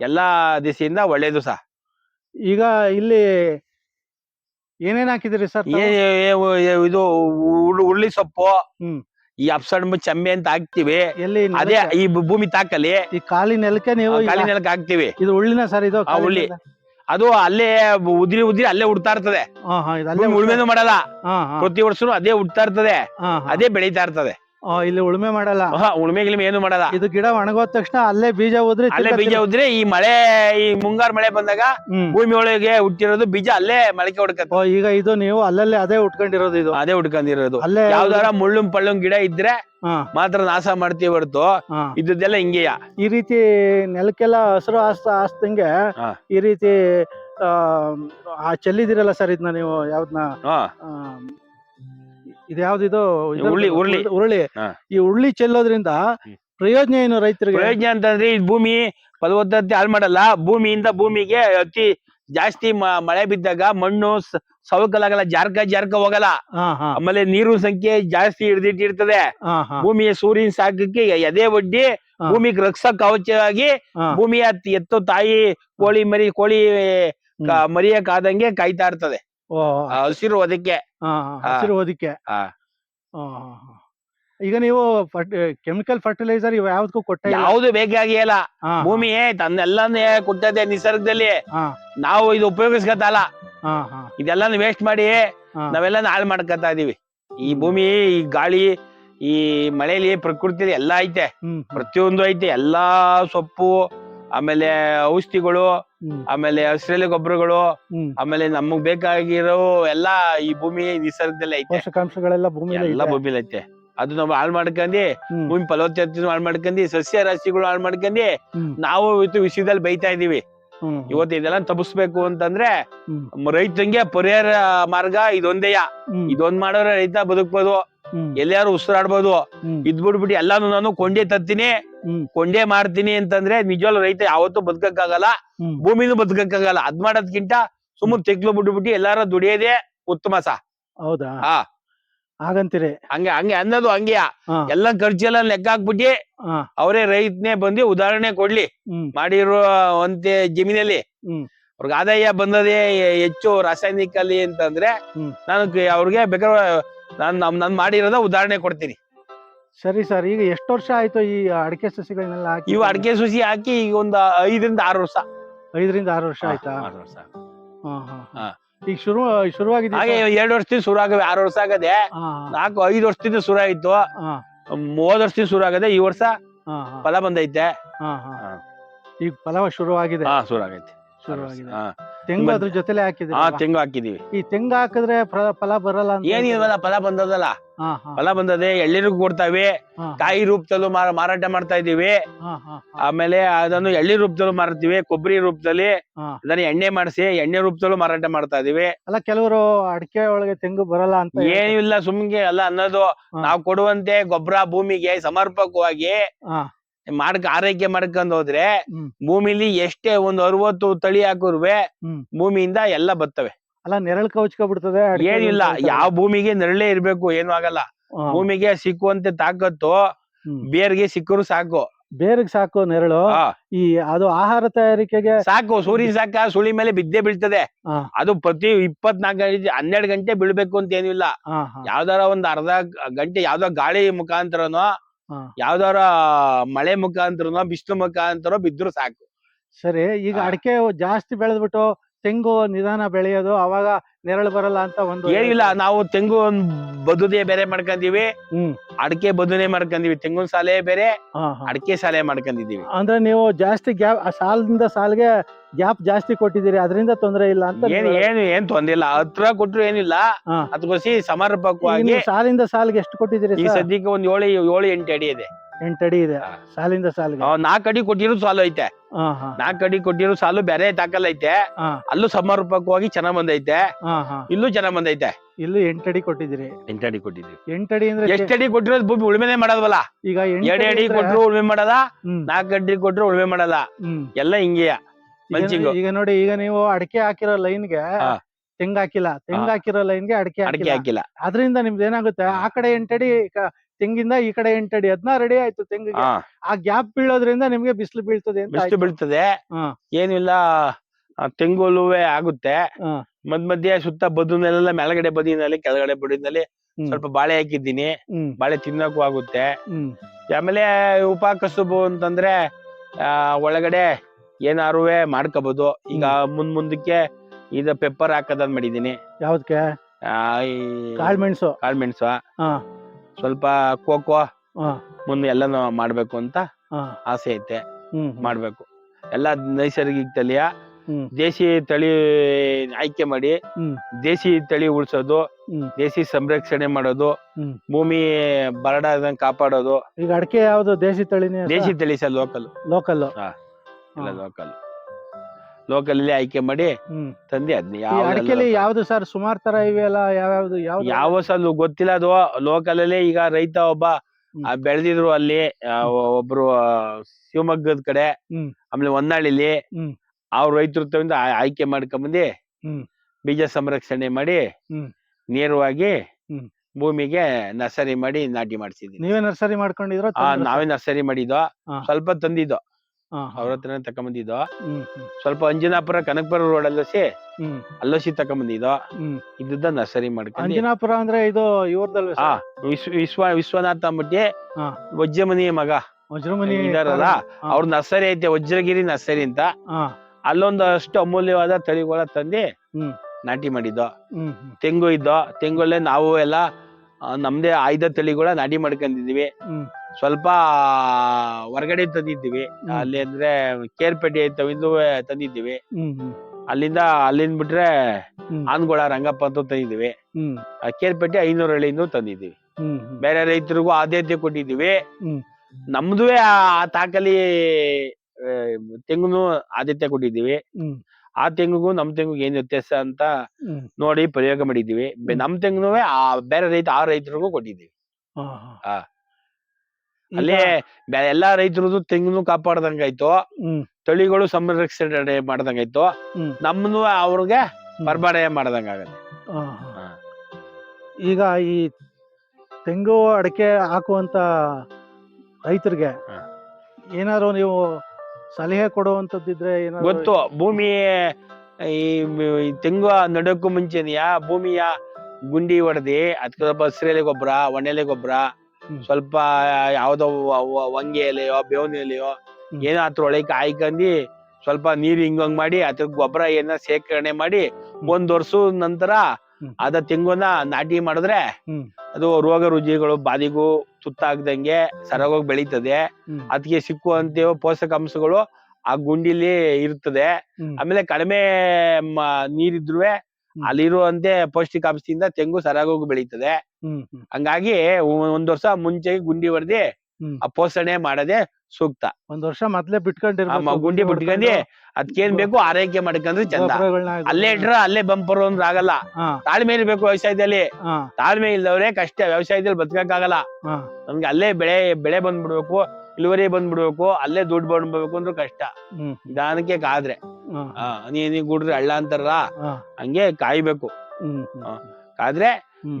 ಎಲ್ಲಾ ದಿಸೆಯಿಂದ ಒಳ್ಳೇದು ಸಹ ಈಗ ಇಲ್ಲಿ ಏನೇನ್ ಹಾಕಿದಿರಿ ಸರ್ ಇದು ಹುಳ್ಳಿ ಉರುಳಿ ಸೊಪ್ಪು ಹ್ಮ್. ಈ ಅಪ್ಸಡ್ ಚಮ್ಮೆ ಅಂತ ಹಾಕ್ತಿವಿ. ಎಲ್ಲಿ ಅದೇ ಈ ಭೂ- ಭೂಮಿ ತಾಕಲಿ ಈ ಕಾಲಿ ನೆಲಕ್ಕೆ ನೀವು ಕಾಲಿ ನೆಲಕ್ಕೆ ಹಾಕ್ತಿವಿ. ಇದು ಉಳ್ಳಿನ ಸರ್ ಇದು ಕಾಲಿ ಉಳ್ಳಿ. ನೆಲ? ಅದು ಅಲ್ಲೇ ಉದ್ರಿ ಉದ್ರಿ ಅಲ್ಲೇ ಉಡ್ತಾ ಇರ್ತದೆ. ಹಾ ಹಾ ಇದು ಅಲ್ಲೇ ಭೂಮಿ ಉಳುಮೆನೂ ಮಾಡಲ್ಲ. ಹಾ ಹಾ. ಪ್ರತಿ ವರ್ಷನು ಅದೇ ಉಡ್ತಾ ಇರ್ತದೆ. ಹಾ ಹಾ. ಅದೇ ಬೆಳೀತಾ ಇರ್ತದೆ. ಆ, ಇಲ್ಲಿ ಉಳುಮೆ ಮಾಡಲ್ಲ. ಉಳುಮೆ ಗಿಳುಮೆ ಏನು ಮಾಡಲ್ಲ. ಇದು ಗಿಡ ಒಣಗೋದ ತಕ್ಷಣ ಅಲ್ಲೇ ಬೀಜ ಉದ್ರಿ ಅಲ್ಲೇ ಬೀಜ ಉದ್ರಿ ಈ ಮಳೆ ಈ ಮುಂಗಾರು ಮಳೆ ಬಂದಾಗ ಹ್ಮ್. ಭೂಮಿ ಒಳಗೆ ಹುಟ್ಟಿರೋದು ಬೀಜ ಅಲ್ಲೇ ಮೊಳಕೆ ಹೊಡ್ಕತ್ತ. ಓ ಈಗ ಇದು ನೀವು ಅಲ್ಲಲ್ಲೇ ಅದೇ ಉಟ್ಕೊಂಡಿರೋದು ಇದು? ಅದೇ ಉಟ್ಕೊಂಡಿರೋದು. ಅಲ್ಲೇ ಯಾವ್ದಾರ ಮುಳ್ಳುಂ ಪಳ್ಳು ಗಿಡ ಇದ್ರೆ ಹಾ. ಮಾತ್ರ ನಾಶ ಮಾಡ್ತೀವಿ ಹೊರತು ಹಾ. ಇದ್ದದ್ದೆಲ್ಲ ಹಿಂಗೆಯ? ಈ ರೀತಿ ನೆಲಕ್ಕೆಲ್ಲ ಹಸಿರು ಆಸ್ತ ಆಸ್ತಂಗೆ ಹಾ. ಈ ರೀತಿ ಆ ಆ ಚೆಲ್ಲಿದಿರಲ್ಲ ಸರ್ ಇದನ್ನ ನೀವು ಯಾವ್ದನ್ನ ಹಾ. ಇದು ಯಾವ್ದಿದು ಇದು ಉರುಳಿ, ಉರುಳಿ. ಉರುಳಿ ಹಾ. ಈ ಉರುಳಿ ಚೆಲ್ಲೋದ್ರಿಂದ. ಪ್ರಯೋಜನ ಏನು ರೈತರಿಗೆ ಪ್ರಯೋಜನ ಅಂತಂದ್ರೆ ಈ ಭೂಮಿ ಫಲವತ್ತತೆ ಹಾಳು ಮಾಡಲ್ಲ ಭೂಮಿಯಿಂದ ಭೂಮಿಗೆ ಅತಿ ಜಾಸ್ತಿ ಮ- ಮಳೆ ಬಿದ್ದಾಗ ಮಣ್ಣು ಸ- ಸವಕಲಾಗಲ್ಲ ಜಾರ್ಕ ಜಾರ್ಕ ಹೋಗಲ್ಲ ಹಾ ಹಾ ಆಮೇಲೆ ನೀರು ಸಂಖ್ಯೆ ಜಾಸ್ತಿ ಹಿಡಿದಿಟ್ಟಿರ್ತದೆ ಹಾ ಹಾ ಭೂಮಿಯ ಸೂರ್ಯನ ಸಾಕಕ್ಕೆ ಎದೆ ಒಡ್ಡಿ ಹಾ. ಭೂಮಿಗೆ ರಕ್ಷಕ ಕವಚವಾಗಿ ಹಾ. ಭೂಮಿಯ ತಿ- ಎತ್ತು ತಾಯಿ ಕೋಳಿ ಮರಿ ಕೋಳಿ ಕ- ಮರಿಯ ಕಾದಂಗೆ ಕಾಯ್ತಾ ಇರ್ತದೆ ಹಸಿರು ಅದಕ್ಕೆ ಹಾ ಹಾ, ಹಸಿರು ಓದಿಕ್ಕೆ ಹಾ. ಹಾ, ಹಾ, ಹಾ. ಈಗ ನೀವು ಕೆಮಿಕಲ್ ಫರ್ಟಿಲೈಸರ್ ಇವ್ ಯಾವ್ದಕ್ಕೂ ಕೊಟ್ಟ. ಯಾವ್ದು ಬೇಕಾಗಿಲ್ಲ ಭೂಮಿ ತನ್ನೆಲ್ಲಾನೇ ಕೊಟ್ಟದೆ ನಿಸರ್ಗದಲ್ಲಿ. ನಾವು ಇದು ಉಪಯೋಗಿಸ್ಕತ್ತಲ್ಲ. ಇದೆಲ್ಲಾನು ವೇಸ್ಟ್ ಮಾಡಿ ನಾವೆಲ್ಲಾ ಹಾಳು ಮಾಡ್ಕೊತಾ ಇದೀವಿ. ಈ ಭೂಮಿ ಈ ಗಾಳಿ ಈ ಮಳೆಲಿ ಪ್ರಕೃತಿ ಎಲ್ಲ ಐತೆ. ಪ್ರತಿಯೊಂದು ಐತೆ. ಎಲ್ಲಾ ಸೊಪ್ಪು ಆಮೇಲೆ ಔಷಧಿಗಳು ಆಮೇಲೆ ಹಸಿರೆಲೆ ಗೊಬ್ಬರಗಳು ಆಮೇಲೆ ನಮಗ್ ಬೇಕಾಗಿರೋ ಎಲ್ಲಾ ಈ ಭೂಮಿ ನಿಸರ್ಗದಲ್ಲಿ ಐತೆ. ಪೋಷಕಾಂಶಗಳೆಲ್ಲ ಭೂಮಿ ಎಲ್ಲ ಭೂಮಿಲಿ ಐತೆ. ಅದು ನಾವು ಹಾಳು ಮಾಡ್ಕೊಂಡಿ ಭೂಮಿ ಫಲವತ್ತತೆ ಹಾಳು ಮಾಡ್ಕೊಂಡಿ ಸಸ್ಯ ರಾಶಿಗಳು ಹಾಳು ಮಾಡ್ಕೊಂಡಿ ನಾವು ಇವತ್ತು ವಿಷಯದಲ್ಲಿ ಬೈತಾ ಇದೀವಿ. ಇವತ್ತು ಇದೆಲ್ಲ ತಪ್ಪಿಸ್ಬೇಕು ಅಂತಂದ್ರೆ ರೈತಂಗೆ ಪರಿಹಾರ ಮಾರ್ಗ ಇದೊಂದೇಯ ಇದೊಂದ್ ಮಾಡೋರೆ ರೈತ ಬದುಕ್ಬೋದು. ಎಲ್ಲಾರು ಉಸಿರಾಡ್ಬೋದು. ಇದ್ ಬಿಟ್ಬಿಟ್ಟು ಎಲ್ಲಾನು ನಾನು ಕೊಂಡೆ ತತ್ತೀನಿ ಕೊಂಡೆ ಮಾಡ್ತೀನಿ ಅಂತಂದ್ರೆ ನಿಜವಾಗ್ಲೂ ರೈತ ಯಾವತ್ತೂ ಬದುಕಕ್ಕಾಗಲ್ಲ. ಭೂಮಿನೂ ಬದುಕಕ್ಕಾಗಲ್ಲ. ಅದ್ ಮಾಡೋದ್ಕಿಂತ ಸುಮ್ಮನೆ ತೆಗ್ಲು ಬಿಟ್ಬಿಟ್ಟು ಎಲ್ಲಾರ ದುಡಿಯೋದೇ ಉತ್ತಮ ಸಾ. ಹೌದಾ? ಹಾ. ಹಾಗಂತೀರಿ. ಹಂಗೆ ಹಂಗೆ ಅನ್ನೋದು ಹಂಗೆ ಎಲ್ಲ ಖರ್ಚೆಲ್ಲ ಲೆಕ್ಕ ಹಾಕ್ಬಿಟ್ಟಿ ಅವರೇ ರೈತನೇ ಬಂದು ಉದಾಹರಣೆ ಕೊಡ್ಲಿ. ಮಾಡಿರೋ ಒಂದೇ ಜಮೀನಲ್ಲಿ ಅವ್ರಿಗೆ ಆದಾಯ ಬಂದದೇ ಹೆಚ್ಚು ರಾಸಾಯನಿಕಲ್ಲಿ ಅಂತಂದ್ರೆ. ನಾನು ಅವ್ರಿಗೆ ಬೇಕಾದ್ರೆ ನಾನು ನಮ್ ನಾನು ಮಾಡಿರೋದ ಉದಾಹರಣೆ ಕೊಡ್ತೀನಿ. ಸರಿ ಸರ್. ಈಗ ಎಷ್ಟು ವರ್ಷ ಆಯ್ತು ಈ ಅಡಿಕೆ ಸಸಿಗಳನ್ನೆಲ್ಲ ಹಾಕಿ? ಇವು ಅಡಿಕೆ ಸುಸಿ ಹಾಕಿ ಈಗ ಒಂದು ಐದರಿಂದ ಆರು ವರ್ಷ. ಐದರಿಂದ ಆರು ವರ್ಷ ಆಯ್ತಾ? ಆರು ವರ್ಷ. ಹಾ ಹಾ ಹಾ. ಈಗ ಶುರು ಶುರುವಾಗಿದೆ ಹಾಗೆ ಎರಡು ವರ್ಷದಿಂದ ಶುರು ಆಗವೆ ಆರು ವರ್ಷ ಆಗದೆ ನಾಲ್ಕು ಐದು ವರ್ಷದಿಂದ ಶುರು ಆಯ್ತು. ಹಾ. ಮೂವತ್ ವರ್ಷದಿಂದ ಶುರು ಆಗದೆ ಈ ವರ್ಷ ಹಾ ಹಾ. ಫಲ ಬಂದೈತೆ. ಹಾ ಹಾ. ಹಾ. ಈಗ ಫಲ ಶುರುವಾಗಿದೆ. ಹಾ ಶುರು ಆಗೈತೆ. ಶುರುವಾಗಿದೆ. ಹಾ. ತೆಂಗು ಅದ್ರ ಜೊತೆಲೆ ಹಾಕಿದ್ರೆ ಆ ತೆಂಗು ಹಾಕಿದೀವಿ. ಈ ತೆಂಗು ಹಾಕಿದ್ರೆ ಫಲ- ಫಲ ಬರಲ್ಲ ಅಂತ ಏನಿಲ್ವಲ್ಲ ಫಲ ಬಂದದಲ್ಲ. ಹಾ ಹಾ. ಫಲ ಬಂದದೆ ಎಳ್ಳಿರಿಗೂ ಕೊಡ್ತಾವೆ. ಹಾ. ಕಾಯಿ ರೂಪದಲ್ಲೂ ಮಾರ ಮಾರಾಟ ಮಾಡ್ತಾ ಇದೀವಿ ಹಾ ಹಾ ಆಮೇಲೆ ಅದನ್ನು ಎಳ್ಳಿ ರೂಪದಲ್ಲೂ ಮಾರ್ತೀವಿ ಕೊಬ್ಬರಿ ರೂಪದಲ್ಲಿ ಹಾ. ಅದನ್ನ ಎಣ್ಣೆ ಮಾಡಿಸಿ ಎಣ್ಣೆ ರೂಪದಲ್ಲೂ ಮಾರಾಟ ಮಾಡ್ತಾ ಇದೀವಿ ಅಲ್ಲ ಕೆಲವರು ಅಡಿಕೆ ಒಳಗೆ ತೆಂಗು ಬರಲ್ಲ ಅಂತ ಹೇಳ್ತಾರೆ. ಏನು ಇಲ್ಲ ಸುಮ್ಗೆ ಅಲ್ಲ ಅನ್ನೋದು ಹಾ. ನಾವು ಕೊಡುವಂತೆ ಗೊಬ್ಬರ ಭೂಮಿಗೆ ಸಮರ್ಪಕವಾಗಿ ಹಾ. ಮಾಡ್ಕ ಆರೈಕೆ ಮಾಡ್ಕೊಂಡ್ ಹೋದ್ರೆ. ಭೂಮಿಲಿ ಎಷ್ಟೇ ಒಂದು ಅರವತ್ತು ತಳಿ ಹಾಕುರ್ವೆ ಭೂಮಿಯಿಂದ ಎಲ್ಲ ಬರ್ತವೆ. ಅಲ್ಲ ನೆರಳು ಕವಚ್ಕೊಬಿಡ್ತದೆ ಏನಿಲ್ಲ ಯಾವ ಭೂಮಿಗೆ ನೆರಳೇ ಇರ್ಬೇಕು ಏನು ಆಗಲ್ಲ. ಭೂಮಿಗೆ ಸಿಕ್ಕುವಂತೆ ತಾಕತ್ತು. ಬೇರ್ಗೆ ಸಿಕ್ಕರು ಸಾಕು. ಬೇರ್ಗ್ ಸಾಕು ನೆರಳು. ಈ ಅದು ಆಹಾರ ತಯಾರಿಕೆಗೆ ಸಾಕು ಸೂರ್ಯ ಸಾಕ ಸುಳಿ ಮೇಲೆ ಬಿದ್ದೆ ಬೀಳ್ತದೆ. ಅದು ಪ್ರತಿ ಇಪ್ಪತ್ನಾಲ್ಕು ಗಂಟೆ ಹನ್ನೆರಡು ಗಂಟೆ ಬೀಳ್ಬೇಕು ಅಂತ ಏನಿಲ್ಲ ಯಾವ್ದಾರ ಒಂದ್ ಅರ್ಧ ಗಂಟೆ ಯಾವ್ದೋ ಗಾಳಿ ಮುಖಾಂತರನೋ. ಯಾವ್ದಾರ ಮಳೆ ಮುಖಾಂತರನೋ ಬಿಸಿಲು ಮುಖಾಂತರ ಬಿದ್ರು ಸಾಕು ಸರಿ ಈಗ. ಅಡಿಕೆ ಜಾಸ್ತಿ ಬೆಳೆದ್ಬಿಟ್ಟು ತೆಂಗು ನಿಧಾನ ಬೆಳೆಯೋದು ಅವಾಗ ನೆರಳು ಬರಲ್ಲ ಅಂತ ಒಂದು ಏನಿಲ್ಲ ನಾವು ತೆಂಗು ಒಂದ್ ಬದುದೇ ಬೇರೆ ಮಾಡ್ಕೊಂತೀವಿ ಹ್ಮ್. ಅಡಿಕೆ ಬದುನೆ ಮಾಡ್ಕೊಂತೀವಿ ತೆಂಗಿನ ಸಾಲೆ ಬೇರೆ ಹಾ ಹಾ. ಅಡಿಕೆ ಸಾಲೆ ಮಾಡ್ಕೊಂಡಿದೀವಿ ಅಂದ್ರೆ ನೀವು ಜಾಸ್ತಿ ಗ್ಯಾಪ್ ಸಾಲದಿಂದ ಸಾಲ್ಗೆ ಗ್ಯಾಪ್ ಜಾಸ್ತಿ ಕೊಟ್ಟಿದ್ದೀರಿ ಅದರಿಂದ ತೊಂದರೆ ಇಲ್ಲ ಅಂತ ಏನ್ ನೀವು- ಏನು ಏನ್ ಇಲ್ಲ. ಹತ್ರ ಕೊಟ್ರು ಏನಿಲ್ಲ. ಹಾ. ಅದಕ್ಕೋಸಿ ಈಗ ಸಮರ್ಪಕವಾಗಿ ನೀವು ಸಾಲಿಂದ ಸಾಲಿಗೆ ಎಷ್ಟು ಕೊಟ್ಟಿದ್ದೀರಿ ಈ ಸರ್? ಸದ್ಯಕ್ಕೆ ಒಂದ್ ಏಳು ಏಳು ಎಂಟು ಅಡಿ ಇದೆ. ಎಂಟು ಅಡಿ ಇದೆ. ಸಾಲಿಂದ ಸಾಲಿಗೆ. ನಾಲ್ಕು ಅಡಿ ಕೊಟ್ಟಿರೋ ಸಾಲು ಐತೆ. ನಾಲ್ಕ್ ಅಡಿ ಕೊಟ್ಟಿರೋ ಸಾಲು ಬೇರೆ ತಾಕಲ್ ಐತೆ. ಅಲ್ಲೂ ಸಮರ್ಪಕವಾಗಿ ಚೆನ್ನಾಗ್ ಬಂದೈತೆ. ಇಲ್ಲೂ ಚೆನ್ನಾಗ್ ಬಂದೈತೆ. ಇಲ್ಲೂ ಎಂಟಡಿ ಅಡಿ ಕೊಟ್ಟಿದ್ದೀರಿ. ಎಂಟು ಅಡಿ ಕೊಟ್ಟಿದ್ವಿ ಎಂಟು ಅಡಿ ಅಂದ್ರೆ ಎಷ್ಟಡಿ ಅಡಿ ಕೊಟ್ಟಿರೋದು ಭೂಮಿ ಉಳುಮೆನೆ ಮಾಡೋದಲ್ಲ ಈಗ ಎಂಟು ಅಡಿ ಕೊಟ್ಟರು ಉಳುಮೆ ಮಾಡಲ್ಲ ನಾಲ್ಕು ಅಡಿ ಕೊಟ್ಟರು ಉಳುಮೆ ಮಾಡಲ್ಲ. ಎಲ್ಲ ಹಿಂಗೆಯ. ಈಗ- ಈಗ ನೋಡಿ ಈಗ ನೀವು ಅಡಕೆ ಹಾಕಿರೋ ಲೈನ್ಗೆ ತೆಂಗ ತೆಂಗ್ ಹಾಕಿಲ್ಲ. ತೆಂಗ್ ಹಾಕಿರೋ ಲೈನ್ಗೆ ಅಡಕೆ ಅಡಿಕೆ ಹಾಕಿಲ್ಲ. ಅದರಿಂದ ನಿಮ್ದು ಏನಾಗುತ್ತೆ? ಆ ಕಡೆ ಎಂಟಡಿ ತೆಂಗಿಂದ ಈ ಕಡೆ ಎಂಟಡಿ ಹದಿನಾರು ಅಡಿ ಆಯ್ತು ತೆಂಗಿಗೆ. ಹಾ. ಆ ಗ್ಯಾಪ್ ಬೀಳೋದ್ರಿಂದ ನಿಮ್ಗೆ ಬಿಸಿಲು ಬೀಳ್ತದೆ ಅಂತ ಬಿಸಿಲು ಆಯ್ತು. ಬೀಳ್ತದೆ. ಹಾ. ಏನಿಲ್ಲ ಆ, ತೆಂಗುಲುವೆ ಆಗುತ್ತೆ. ಮದ್ ಮಧ್ಯ ಸುತ್ತ ಬದುನೆಲ್ಲ ಮೇಲ್ಗಡೆ ಬದಿನಲ್ಲಿ ಕೆಳಗಡೆ ಬದಿನಲ್ಲಿ ಹ್ಮ್. ಸ್ವಲ್ಪ ಬಾಳೆ ಹಾಕಿದ್ದೀನಿ. ಹ್ಮ್. ಬಾಳೆ ತಿನ್ನಕ್ಕೂ ಆಗುತ್ತೆ. ಹ್ಮ್. ಆಮೇಲೆ ಉಪಕಸುಬು ಅಂತಂದ್ರೆ ಆ ಒಳಗಡೆ ಏನಾರುವೆ ಮಾಡ್ಕೋಬಹುದು ಈಗ ಮುಂದ್ ಮುಂದಕ್ಕೆ ಇದು ಪೆಪ್ಪರ್ ಹಾಕದ್ ಮಾಡಿದೀನಿ ಯಾವ್ದಕ್ಕೆ ಆ, ಈ ಕಾಳ್ಮೆಣ್ಸು ಕಾಳ್ಮೆಣ್ಸು ಹಾ. ಸ್ವಲ್ಪ ಕೋಕೋ ಹಾ. ಮುಂದೆ ಎಲ್ಲಾನು ಮಾಡ್ಬೇಕು ಅಂತ ಆಸೆ ಐತೆ. ಹ್ಮ್ ಮಾಡ್ಬೇಕು. ಎಲ್ಲ ನೈಸರ್ಗಿಕ ತಳಿಯ ದೇಶಿ ತಳಿ ಆಯ್ಕೆ ಮಾಡಿ ಹ್ಮ್. ದೇಶಿ ತಳಿ ಉಳಿಸೋದು ದೇಶಿ ಸಂರಕ್ಷಣೆ ಮಾಡೋದು ಭೂಮಿ ಬರಡದಂಗ್ ಕಾಪಾಡೋದು. ಈಗ ಅಡಕೆ ಯಾವ್ದು ದೇಶಿ ತಳಿನೇ ದೇಶಿ ತಳಿ sir local local local local ಅಲ್ಲಿ ಆಯ್ಕೆ ಮಾಡಿ ತಂದಿ. ಅದ್ನ ಈ ಅಡಕೆಲಿ ಯಾವ ಯಾವ್ದು ಸರ್? ಸುಮಾರು ತರ ಇವೆಲ್ಲ ಯಾವ್ಯಾವ್ದು ಯಾವ್ದು? ಯಾವ ಸಲ ಗೊತ್ತಿಲ್ಲ ಅದು. ಲೋಕಲ್ ಅಲ್ಲಿ ಈಗ ರೈತ ಒಬ್ಬ ಬೆಳೆದಿದ್ರು ಆ, ಬೆಳ್ದಿದ್ರು ಅಲ್ಲಿ ಆ, ಒಬ್ರು ಆ, ಶಿವಮೊಗ್ಗದ ಕಡೆ ಹ್ಮ್. ಆಮೇಲೆ ಹೊನ್ನಾಳಿಲಿ ಹ್ಮ್. ಅವ್ರ ಆ- ಆಯ್ಕೆ ಮಾಡ್ಕೊಂಬಂದು ಹ್ಮ್. ಬೀಜ ಸಂರಕ್ಷಣೆ ಮಾಡಿ ಹ್ಮ್. ನೇರವಾಗಿ ಹ್ಮ್. ಭೂಮಿಗೆ ನರ್ಸರಿ ಮಾಡಿ ನಾಟಿ ಮಾಡ್ಸಿದೀನಿ ನೀವೇ ನರ್ಸರಿ ಮಾಡ್ಕೊಂಡಿದ್ರ ಆ ನಾವೇ ನರ್ಸರಿ ಮಾಡಿದ್ವ ಹಾ. ಸ್ವಲ್ಪ ತಂದಿದ್ದು? ಅವ್ರ ಹತ್ರನೇ ತಕೊಂಬಂದಿದ್ದು? ಸ್ವಲ್ಪ ಅಂಜನಾಪುರ ಕನಕಪುರ ರೋಡ್ ಅಲ್ಲೋಸಿ ಹ್ಮ್. ಅಲ್ಲೋಸಿ ತಕೊಂಬಂದಿದ್ದು? ಹ್ಮ್. ಇದ್ದದ್ದ ನರ್ಸರಿ ಮಾಡ್ಕೊಂಡು. ಅಂಜನಾಪುರ ಅಂದ್ರೆ ಇದು ಇವ್ರದಲ್ವ ಆ ವಿಶ್ವ ವಿಶ್ವ ವಿಶ್ವನಾಥ ಅಂಬಟ್ಟಿ ಹಾ. ವಜ್ರಮನಿ ಮಗ. ವಜ್ರಮುನಿ ಇದಾರಲ್ಲ ಅವ್ರ ನರ್ಸರಿ ಐತೆ ವಜ್ರಗಿರಿ ನರ್ಸರಿ ಅಂತ. ಹಾ. ಅಲ್ಲೊಂದಷ್ಟು ಅಮೂಲ್ಯವಾದ ತಳಿಗಳ ತಂದಿ ಹ್ಮ್. ನಾಟಿ ಮಾಡಿದ್ದು? ಹ್ಮ್ ಹ್ಮ್. ತೆಂಗು ಇದ್ದು? ತೆಂಗಲ್ಲೇ ನಾವು ಎಲ್ಲ ಆ, ನಮ್ದೇ ಆಯ್ದ ತಳಿಗಳ ನಾಟಿ ಮಾಡ್ಕೊಂಡಿದೀವಿ ಹ್ಮ್. ಸ್ವಲ್ಪ ಹೊರಗಡೆ ತಂದಿದ್ದೀವಿ. ಅಲ್ಲಿ ಅಂದ್ರೆ ಕೇರ್ಪೇಟೆ ತಂದು ತಂದಿದ್ದೀವಿ. ಅಲ್ಲಿಂದ ಅಲ್ಲಿಂದ ಬಿಟ್ರೆ. ಆನ್ಗೋಳ ರಂಗಪ್ಪ ಅಂತ ತಂದಿದ್ದೀವಿ. ಕೇರ್ಪೇಟೆ ಐನೂರು ಹಳ್ಳಿಯಿಂದ ತಂದಿದ್ದೀವಿ. ಬೇರೆ ರೈತರಿಗೂ ಆದ್ಯತೆ ಕೊಟ್ಟಿದ್ದೀವಿ. ನಮ್ದು ನಮ್ದುವೆ ಆ ತಾಕಲಿ ತೆಂಗುನು ಆದ್ಯತೆ ಕೊಟ್ಟಿದ್ದೀವಿ. ಆ ತೆಂಗುಗೂ ನಮ್ ತೆಂಗು ಏನ್ ವ್ಯತ್ಯಾಸ ಅಂತ ನೋಡಿ ಪ್ರಯೋಗ ಹ್ಮ್. ನಮ್ ತೆಂಗುನುವೆ ಆ ಬೇರೆ ರೈತ ಆ ರೈತರಿಗೂ ಕೊಟ್ಟಿದ್ದೀವಿ. ಹಾ, ಅಲ್ಲಿ ಬೆ- ಎಲ್ಲಾ ರೈತರದು ತೆಂಗನು ಕಾಪಾಡ್ದಂಗಾಯ್ತು ಹ್ಮ್ ತಳಿಗಳು ಸಂರಕ್ಷಣೆ ಮಾಡ್ದಂಗಾಯ್ತು ಹ್ಮ್. ನಮ್ಮನ್ನು ಅವ್ರಿಗೆ. ಬರ್ಬಾಡೆ ಮಾಡ್ದಂಗಾಗತ್ತೆ. ಹಾ. ಈಗ ಈ ತೆಂಗು ಅಡಕೆ ಹಾಕುವಂತ ರೈತರಿಗೆ ಹಾ. ಏನಾದ್ರು ನೀವು ಸಲಹೆ ಕೊಡುವಂತದ್ದಿದ್ರೆ ಏನಾದ್ರು ಗೊತ್ತು ಭೂಮಿ ಈ ಮ್- ಈ ತೆಂಗು ನಡಕ್ಕೂ ಮುಂಚೆನೆಯ ಭೂಮಿಯ ಗುಂಡಿ ಹೊಡೆದಿ ಅದಕ್ಕೆ ಸ್ವಲ್ಪ ಹಸಿರೆಲೆ ಗೊಬ್ಬರ ಒಣೆಲೆ ಗೊಬ್ಬರ. ಸ್ವಲ್ಪ ಯಾವ್ದೋ ವಂಗೆ ಎಲೆಯೋ ಬೇವಿನ ಎಲೆಯೋ ಹ್ಮ್. ಏನೋ ಅದ್ರ ಒಳಗೆ ಕಾಯ್ಕಂದಿ ಸ್ವಲ್ಪ ನೀರ್ ಹಿಂಗಂಗ್ ಮಾಡಿ ಅದ್ರ ಗೊಬ್ಬರ ಏನ ಶೇಖರಣೆ ಮಾಡಿ ಒಂದ್ ವರ್ಷದ ನಂತರ ಅದ ತೆಂಗುನ ನಾಟಿ ಮಾಡಿದ್ರೆ ಅದು ರೋಗ ರುಜಿಗಳು ಬಾದಿಗೂ ತುತ್ತಾಗ್ದಂಗೆ ಸರಾಗೋಗಿ ಬೆಳೀತದೆ. ಅದಕ್ಕೆ ಸಿಕ್ಕುವಂತ ಪೋಷಕಾಂಶಗಳು ಆ ಗುಂಡಿಲಿ ಇರ್ತದೆ. ಆಮೇಲೆ ಕಡಿಮೆ ನೀರಿದ್ರುವೆ. ಅಲ್ಲಿರುವಂತೆ ಪೌಷ್ಟಿಕಾಂಶದಿಂದ ತೆಂಗು ಸರಾಗೋಗಿ ಬೆಳೀತದೆ. ಹಂಗಾಗಿ ಒಂದ್ ವರ್ಷ ಮುಂಚೆ ಗುಂಡಿ ಹೊಡೆದಿ. ಆ ಪೋಷಣೆ ಮಾಡದೆ ಸೂಕ್ತ. ಒಂದ್ ವರ್ಷ ಮೊದ್ಲೇ ಬಿಟ್ಕೊಂಡಿರ್ಬೇಕು ಗುಂಡಿ ಬಿಟ್ಕೊಂಡಿ ಅದ್ಕೇನ್ ಬೇಕು ಆರೈಕೆ ಮಾಡ್ಕೊಂಡ್ರೆ ಚಂದ. ಅಲ್ಲೇ ಇಟ್ರ ಅಲ್ಲೇ ಬಂಪರ್ ಅಂದ್ರೆ ಆಗಲ್ಲ. ತಾಳ್ಮೆ ಇರ್ಬೇಕು ವ್ಯವಸಾಯದಲ್ಲಿ. ತಾಳ್ಮೆ ಇಲ್ದವ್ರೆ ಕಷ್ಟ ವ್ಯವಸಾಯದಲ್ಲಿ ಬದುಕಕ್ಕಾಗಲ್ಲ. ಆಗಲ್ಲ ನಮ್ಗೆ ಅಲ್ಲೇ ಬೆಳೆ ಬೆಳೆ ಬಂದ್ಬಿಡ್ಬೇಕು. ಇಳುವರಿ ಬಂದ್ಬಿಡ್ಬೇಕು ಅಲ್ಲೇ ದುಡ್ಡು ಬಂದ್ಬಿಡ್ಬೇಕು ಅಂದ್ರೆ ಕಷ್ಟ. ನಿಧಾನಕ್ಕೆ ಕಾದ್ರೆ. ನೀ ಗುಡ್ರಿ ಹಳ್ಳ ಅಂತಾರ ಹಂಗೆ ಕಾಯ್ಬೇಕು. ಕಾದ್ರೆ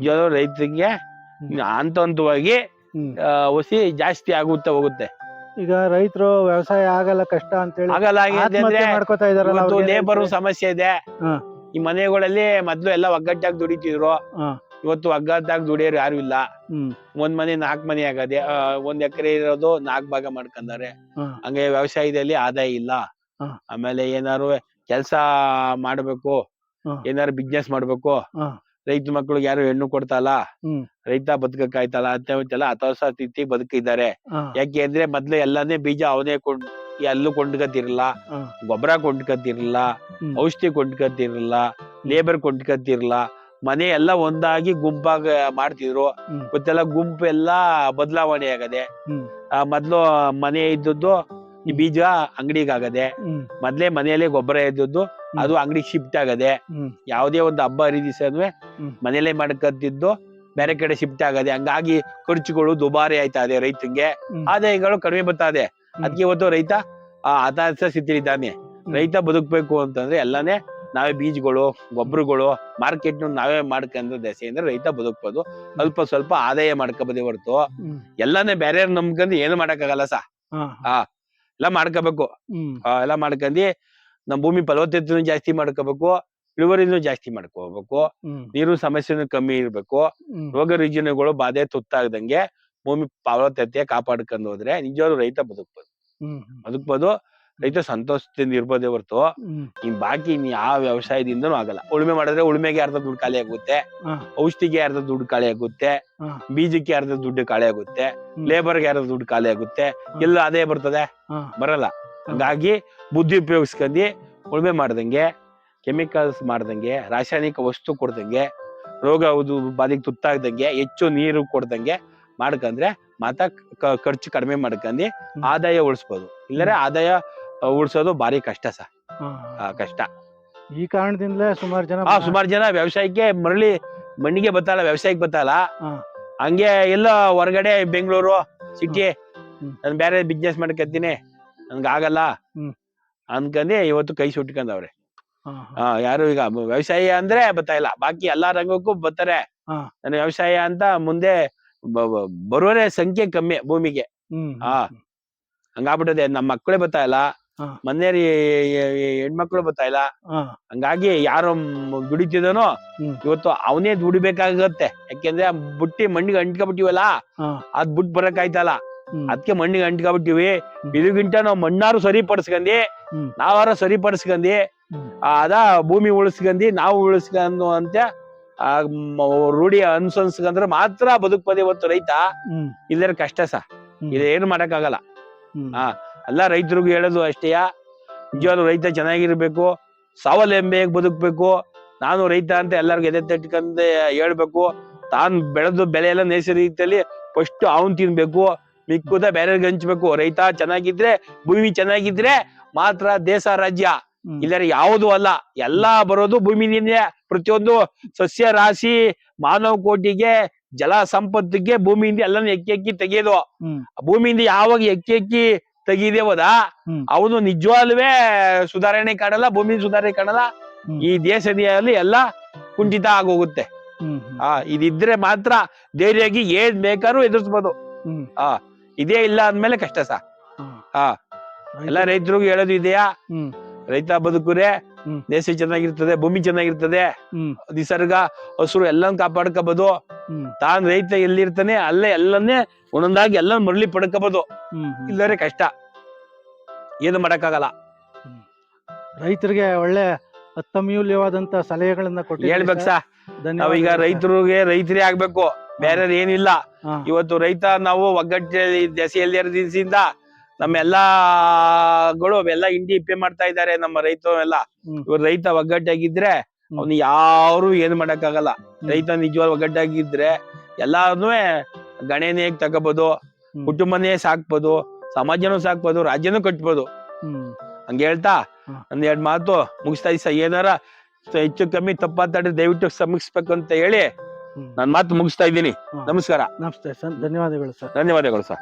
ಜನ ರೈತರಿಗೆ. ಹಂತ ಹಂತವಾಗಿ. ಒಸಿ ಜಾಸ್ತಿ ಆಗುತ್ತೆ ಹೋಗುತ್ತೆ. ಈಗ ರೈತರು ವ್ಯವಸಾಯ ಆಗಲ್ಲ ಕಷ್ಟ ಆಗಲ್ಲ ಆತ್ಮಹತ್ಯೆ ಮಾಡ್ಕೋತಾ ಇದಾರಲ್ಲ ಲೇಬರ್ ಸಮಸ್ಯೆ ಇದೆ. ಈ ಮನೆಗಳಲ್ಲಿ ಮೊದ್ಲು ಎಲ್ಲ ಒಗ್ಗಟ್ಟಾಗಿ ದುಡಿತಿದ್ರು. ಇವತ್ತು ಒಗ್ಗಟ್ಟಾಗಿ ದುಡಿಯೋರು ಯಾರು ಇಲ್ಲ ಹ್ಮ್ ಒಂದ್ ಮನೆ ನಾಲ್ಕ್ ಮನೆ ಆಗದೆ ಆ, ಒಂದ್ ಎಕರೆ ಇರೋದು ನಾಲ್ಕ್ ಭಾಗ ಮಾಡ್ಕೊಂಡಾರೆ ಹಾ. ಹಂಗೆ ವ್ಯವಸಾಯದಲ್ಲಿ ಆದಾಯ ಇಲ್ಲ ಹಾ. ಆಮೇಲೆ ಏನಾರು ಕೆಲ್ಸ ಮಾಡ್ಬೇಕು ಹಾ. ಏನಾರು ಬಿಸ್ನೆಸ್ ಮಾಡ್ಬೇಕು ಹಾ. ರೈತ ಮಕ್ಳಿಗೆ ಯಾರು ಹೆಣ್ಣು ಕೊಡ್ತಾಲ ಹ್ಮ್. ರೈತ ಬದುಕಕ್ಕಾಯ್ತಲ್ಲ ಅಂತ ಅಂತೆಲ್ಲ ಹತಾಶ ಸ್ಥಿತಿ ಬದುಕಿದ್ದಾರೆ ಯಾಕೆ ಅಂದ್ರೆ ಮೊದ್ಲು ಎಲ್ಲಾನೇ ಬೀಜ ಅವನೇ ಕೊಂಡ್ ಎಲ್ಲೂ ಕೊಂಡ್ಕತಿರ್ಲಿಲ್ಲ ಹಾ. ಗೊಬ್ಬರ ಕೊಂಡ್ಕತಿರ್ಲಿಲ್ಲ ಹ್ಮ್. ಔಷಧಿ ಕೊಂಡ್ಕತಿರ್ಲಿಲ್ಲ ಲೇಬರ್ ಕೊಂಡ್ಕತಿರ್ಲಿಲ್ಲ ಮನೆ ಎಲ್ಲ ಒಂದಾಗಿ ಗುಂಪಾಗ ಮಾಡ್ತಿದ್ರು. ಗೊತ್ತೆಲ್ಲ ಗುಂಪು ಎಲ್ಲ ಬದಲಾವಣೆ ಆಗದೆ ಆ ಮೊದ್ಲು ಮನೆ ಇದ್ದದ್ದು ಈ ಬೀಜ ಅಂಗಡಿಗಾಗದೆ ಮೊದ್ಲೇ ಮನೆಯಲ್ಲೇ ಗೊಬ್ಬರ ಇದ್ದದ್ದು ಅದು ಅಂಗಡಿಗೆ ಶಿಫ್ಟ್ ಆಗದೆ ಯಾವುದೇ ಒಂದು ಹಬ್ಬ ಹರಿದಿಸದ್ವೆ ಮನೆಯಲ್ಲೇ ಮನೇಲೆ ಮಾಡ್ಕತ್ತಿದ್ದು ಬೇರೆ ಕಡೆ ಶಿಫ್ಟ್ ಆಗದೆ ಹಂಗಾಗಿ ಖರ್ಚುಗಳು ದುಬಾರಿ ಆಯ್ತಾ ಇದೆ ರೈತಂಗೆ. ಆದಾಯಗಳು ಕಡಿಮೆ ಬರ್ತಾ ಇದೆ. ಅದಕ್ಕೆ ಇವತ್ತು ರೈತ ಆ ಹತಾಶ ಸ್ಥಿತಿಲಿದ್ದಾನೆ ರೈತ ಬದುಕ್ಬೇಕು ಅಂತಂದ್ರೆ ಎಲ್ಲಾನೇ ನಾವೇ ಬೀಜಗಳು ಗೊಬ್ಬರಗಳು ಮಾರ್ಕೆಟ್ ನಾವೇ ಮಾಡ್ಕೊಂಡ್ರೆ ಅಂದ್ರೆ ರೈತ ಬದುಕ್ಬೋದು. ಸ್ವಲ್ಪ ಸ್ವಲ್ಪ ಆದಾಯ ಮಾಡ್ಕೋಬೋದೇ ಹೊರತು ಎಲ್ಲಾನೇ ಬೇರೆ ನಂಬ್ಕೊಂಡು ಏನು ಮಾಡಕ್ಕಾಗಲ್ಲ ಸಾ. ಹಾ ಎಲ್ಲ ಮಾಡ್ಕೋಬೇಕು. ಎಲ್ಲ ಮಾಡ್ಕೊಂಡಿ ನಮ್ ಭೂಮಿ ಫಲವತ್ತತೆನೂ ಜಾಸ್ತಿ ಮಾಡ್ಕೋಬೇಕು ಇಳುವರಿನೂ ಜಾಸ್ತಿ ಮಾಡ್ಕೋಬೇಕು ನೀರು ಸಮಸ್ಯೆನೂ ಕಮ್ಮಿ ಇರ್ಬೇಕು. ರೋಗ ರುಜಿನಗಳು ಬಾಧೆ ತುತ್ತಾಗದಂಗೆ ಭೂಮಿ ಫಲವತ್ತತೆ ಕಾಪಾಡ್ಕೊಂಡು ಹೋದ್ರೆ ನಿಜವಾದ್ರು ರೈತ ಬದುಕ್ಬೋದು. ಬದುಕ್ಬೋದು. ರೈತ ಸಂತೋಷದಿಂದ ಇರ್ಬೋದೇ ಹೊರತು ಇನ್ ಬಾಕಿ ಇನ್ ಯಾವ ವ್ಯವಸಾಯದಿಂದನೂ ಆಗಲ್ಲ. ಉಳುಮೆ ಮಾಡಿದ್ರೆ ಉಳುಮೆಗೆ ಅರ್ಧ ದುಡ್ಡು ಖಾಲಿ ಆಗುತ್ತೆ. ಔಷಧಿಗೆ ಅರ್ಧ ದುಡ್ಡು ಖಾಲಿ ಆಗುತ್ತೆ? ಬೀಜಕ್ಕೆ ಅರ್ಧ ದುಡ್ಡು ಖಾಲಿ ಆಗುತ್ತೆ. ಲೇಬರ್ಗೆ ಅರ್ಧ ದುಡ್ಡು ಖಾಲಿ ಆಗುತ್ತೆ? ಎಲ್ಲ ಅದೇ ಬರ್ತದೆ? ಬರಲ್ಲ. ಹಂಗಾಗಿ ಬುದ್ಧಿ ಉಪಯೋಗಿಸ್ಕೊಂಡಿ ಉಳುಮೆ ಮಾಡ್ದಂಗೆ ಕೆಮಿಕಲ್ಸ್ ಮಾಡ್ದಂಗೆ ರಾಸಾಯನಿಕ ವಸ್ತು ಕೊಡ್ದಂಗೆ ರೋಗ ಬಾಧಿಗೆ ತುತ್ತಾಗ್ದಂಗೆ ಹೆಚ್ಚು ನೀರು ಕೊಡ್ದಂಗೆ ಮಾಡ್ಕಂದ್ರೆ ಮಾತಾ ಖರ್ಚು ಕಡಿಮೆ ಮಾಡ್ಕಂಡು ಆದಾಯ ಉಳಿಸ್ಬೋದು. ಇಲ್ಲರೆ ಆದಾಯ ಉಳ್ಸೋದು ಭಾರಿ ಕಷ್ಟ ಸರ್. ಹಾ, ಆ, ಕಷ್ಟ. ಈ ಕಾರಣದಿಂದಲೇ ಸುಮಾರು ಜನ ಆ ಸುಮಾರು ಜನ ವ್ಯವಸಾಯಕ್ಕೆ ಮರಳಿ ಮಣ್ಣಿಗೆ ಬತ್ತಲ್ಲ ವ್ಯವಸಾಯಕ್ಕೆ ಬತ್ತಲ್ಲ. ಹಾ. ಹಂಗೆ ಎಲ್ಲ ಹೊರಗಡೆ ಬೆಂಗಳೂರು ಸಿಟಿ ಹ್ಮ್. ನಾನು ಬೇರೆ ಬಿಸ್ನೆಸ್ ಮಾಡ್ಕತ್ತೀನಿ. ನನ್ಗೆ ಆಗಲ್ಲ. ಹ್ಮ್. ಇವತ್ತು ಕೈ ಸುಟ್ಕೊಂಡವ್ರೆ. ಹಾ, ಆ, ಯಾರು ಈಗ ಮ- ವ್ಯವಸಾಯ ಅಂದ್ರೆ ಬತ್ತಾ ಇಲ್ಲ. ಬಾಕಿ ಎಲ್ಲಾ ರಂಗಕ್ಕೂ ಬರ್ತಾರೆ ನನ್ನ ನಾನು ವ್ಯವಸಾಯ ಅಂತ ಮುಂದೆ ಬ- ಬ- ಬರೋರೇ ಸಂಖ್ಯೆ ಕಮ್ಮಿ ಭೂಮಿಗೆ. ಹ್ಮ್ ಆ. ಹಂಗಾಗ್ಬಿಟ್ಟದೆ ನಮ್ಮ ಮಕ್ಕಳೇ ಬತ್ತಾ ಇಲ್ಲ. ಹಾ. ಮನೆಯವ್ರ ಹೆಣ್ಮಕ್ಳು ಬರ್ತಾ ಇಲ್ಲ? ಹಂಗಾಗಿ ಯಾರು ದುಡಿತಿದನೋ ಇವತ್ತು ಅವನೇ ದುಡಿಬೇಕಾಗತ್ತೆ. ಯಾಕೆಂದ್ರೆ ಬುಟ್ಟಿ ಮಣ್ಣಿಗೆ ಅಂಟ್ಕೊಬಿಟ್ಟಿವಲ್ಲ? ಅದ್ ಬಿಟ್ಟು ಬರಕ್ ಆಯ್ತಲ್ಲ. ಅದಕ್ಕೆ ಮಣ್ಣಿಗೆ ಅಂಟ್ಕೊಬಿಟ್ಟಿವಿ. ಇದಕ್ಕಿಂತ ನಾವು ಮಣ್ಣಾರು ಸರಿಪಡಿಸ್ಕಂದಿ. ನಾವಾರ ಸರಿ ಹ್ಮ್. ಅದ ಭೂಮಿ ಉಳಿಸ್ಕಂದಿ ನಾವು ಉಳಿಸ್ಕೊಂಡು ಅಂತ ರೂಢಿ ಅನ್ಸನ್ಸ್ಕಂದ್ರೆ ಮಾತ್ರ ಬದುಕ್ಬೋದು ಇವತ್ತು ರೈತ. ಇಲ್ಲರ ಕಷ್ಟ ಸಹ ಇದೇನು ಇದು ಏನು ಮಾಡಕ್ಕಾಗಲ್ಲ ಹಾ. ಎಲ್ಲ ರೈತರಿಗೂ ಹೇಳೋದು ಅಷ್ಟೇಯ. ನಿಜವಾಗ್ಲೂ ರೈತ ಚೆನ್ನಾಗಿರ್ಬೇಕು ಸಾವಲಂಬಿಯಾಗಿ ಬದುಕ್ಬೇಕು. ನಾನು ರೈತ ಅಂತ ಎಲ್ಲರಿಗೂ ಎದೆ ತಟ್ಕೊಂಡ್ ಹೇಳ್ಬೇಕು. ತಾನು ಬೆಳೆದು ಬೆಳೆ ಎಲ್ಲ ನೈಸರ್ಗಿಕದಲ್ಲಿ ಫಸ್ಟ್ ಅವನ್ ತಿನ್ಬೇಕು ಮಿಕ್ಕುದ ಬೇರೆಯವ್ರಿಗೆ ಹಂಚ್ಬೇಕು. ರೈತ ಚೆನ್ನಾಗಿದ್ರೆ ಭೂಮಿ ಚೆನ್ನಾಗಿದ್ರೆ ಮಾತ್ರ ದೇಶ ರಾಜ್ಯ. ಇಲ್ಲ ಇಲ್ಲರೆ ಯಾವುದು ಅಲ್ಲ. ಎಲ್ಲಾ ಬರೋದು ಭೂಮಿನಿಂದ ಪ್ರತಿಯೊಂದು ಸಸ್ಯ ರಾಶಿ ಮಾನವ ಕೋಟಿಗೆ ಜಲ ಸಂಪತ್ತಿಗೆ ಭೂಮಿಯಿಂದ ಎಲ್ಲಾನು ಎಕ್ಕಿ ಎಕ್ಕಿ ತೆಗೆಯೋದು. ಭೂಮಿಯಿಂದ ಯಾವಾಗ ಎಕ್ಕಿ ಎಕ್ಕಿ ತೆಗಿದೇವದ? ಹೋದ ಅವನು ನಿಜವಾಗ್ಲೂ ಸುಧಾರಣೆ ಕಾಣಲ್ಲ ಭೂಮಿ ಸುಧಾರಣೆ ಕಾಣಲ್ಲ. ಈ ದೇಶದಲ್ಲಿ ಎಲ್ಲ ಕುಂಠಿತ ಆಗೋಗುತ್ತೆ. ಆ ಇದಿದ್ರೆ ಮಾತ್ರ ಧೈರ್ಯವಾಗಿ ಏನ್ ಬೇಕಾದ್ರೂ ಎದುರಿಸ್ಬೋದು. ಆ ಇದೇ ಇಲ್ಲ ಅಂದ್ಮೇಲೆ ಕಷ್ಟ ಸಹ ಹಾ. ಎಲ್ಲ ರೈತರಿಗೂ ಹೇಳೋದು ಇದೆಯಾ. ರೈತ ಬದುಕುರೆ. ದೇಶ ಚೆನ್ನಾಗಿರ್ತದೆ ಭೂಮಿ ಚೆನ್ನಾಗಿರ್ತದೆ. ನಿಸರ್ಗ ಹಸುರು ಎಲ್ಲಾನು ಕಾಪಾಡ್ಕೋಬಹುದು ತಾನ್ ರೈತ ಎಲ್ಲಿರ್ತಾನೆ ಅಲ್ಲೇ ಎಲ್ಲನ್ನೇ ಒಂದೊಂದಾಗಿ ಎಲ್ಲ ಮರಳಿ ಪಡ್ಕೋಬಹುದು. ಇಲ್ಲರೆ ಕಷ್ಟ. ಏನು ಮಾಡಕ್ಕಾಗಲ್ಲ. ರೈತರಿಗೆ ಒಳ್ಳೆ ಅತ್ಯಮೂಲ್ಯವಾದಂತ ಸಲಹೆಗಳನ್ನ ಹೇಳ್ಬೇಕು ಕೊಟ್ಟಿದ್ದೀರಿ ಸಾ ಸರ್. ನಾವೀಗ ರೈತರಿಗೆ ರೈತರೇ ಆಗ್ಬೇಕು. ಬೇರೆ ಏನಿಲ್ಲ ಇವತ್ತು ರೈತ ನಾವು ಒಗ್ಗಟ್ಟಿನಲ್ಲಿ ದೆಸೆಯಲ್ಲಿ ದಿವಸದಿಂದ ನಮ್ಮ ಎಲ್ಲಾಗಳು ಎಲ್ಲ ಇಂಡಿ ಇಪ್ಪೆ ಮಾಡ್ತಾ ಇದ್ದಾರೆ ನಮ್ಮ ರೈತರು ಎಲ್ಲ. ಇವ್ರ ರೈತ ಒಗ್ಗಟ್ಟಾಗಿದ್ರೆ ಅವ್ನ ಯಾರು ಏನು ಮಾಡಕ್ಕಾಗಲ್ಲ. ರೈತ ನಿಜವಾದ ಒಗ್ಗಟ್ಟಾಗಿದ್ರೆ ಎಲ್ಲಾರನು ಗಣೇನೇ ತಗೋಬಹುದು. ಕುಟುಂಬನೇ ಸಾಕ್ಬೋದು ಸಮಾಜನೂ ಸಾಕ್ಬೋದು ರಾಜ್ಯನೂ ಕಟ್ಬೋದು. ಹಂಗ ಹೇಳ್ತಾ. ಒಂದ್ ಎರಡ್ ಮಾತು ಮುಗಿಸ್ತಾ ಇಸ ಏನಾರ ಹೆಚ್ಚು ಕಮ್ಮಿ ತಪ್ಪಾತಾಡಿ ದಯವಿಟ್ಟು ಕ್ಷಮಿಸ್ಬೇಕು ಅಂತ ಹೇಳಿ ನಾನು ಮಾತು ಮುಗಿಸ್ತಾ ಇದ್ದೀನಿ. ನಮಸ್ಕಾರ. ನಮಸ್ತೆ ಸರ್. ಧನ್ಯವಾದಗಳು ಸರ್. ಧನ್ಯವಾದಗಳು ಸರ್.